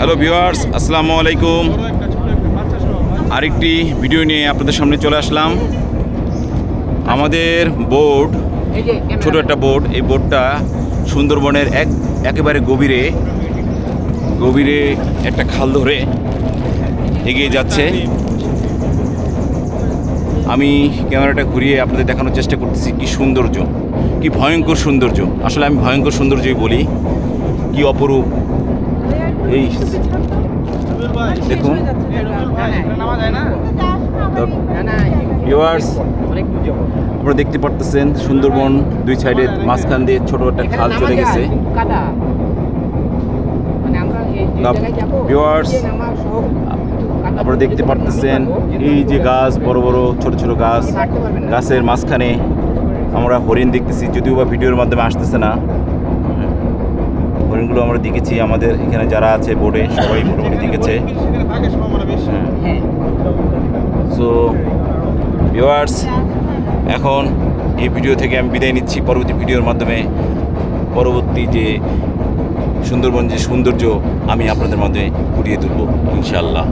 Hello viewers আসসালামু আলাইকুম আরেকটি ভিডিও নিয়ে আপনাদের সামনে চলে আসলাম। আমাদের বোর্ড ছোট একটা বোর্ড এই বোর্ডটা সুন্দরবনের এক, একেবারে গভীরে গভীরে একটা খাল ধরে এগিয়ে যাচ্ছে। আমি ক্যামেরাটা ঘুরিয়ে আপনাদের দেখানোর চেষ্টা করতেছি কি সৌন্দর্য, কি ভয়ঙ্কর সৌন্দর্য। আসলে আমি ভয়ঙ্কর সৌন্দর্যই বলি, কি অপরূপ। এই দেখুন। ভিউয়ার্স আপনারা দেখতে পারতেছেন সুন্দরবন দুই সাইডে মাঝখান দিয়ে ছোট একটা খাল চলে গেছে। না, আপনারা দেখতে পারতেছেন এই যে গাছ বড় বড় ছোট ছোট গাছ। গাছের মাঝখানে আমরা হরিণ দেখতেছি যদিও বা ভিডিওর মাধ্যমে আসতেছে না। হরিণগুলো আমরা দেখেছি, আমাদের এখানে যারা আছে বোর্ডে, সবাই মোটামুটি দেখেছে। সো ভিউয়ার্স এখন এই ভিডিও থেকে আমি বিদায় নিচ্ছি। পরবর্তী ভিডিওর মাধ্যমে পরবর্তী যে সুন্দরবন যে সৌন্দর্য, আমি আপনাদের মধ্যে ফুটিয়ে তুলব ইনশাল্লাহ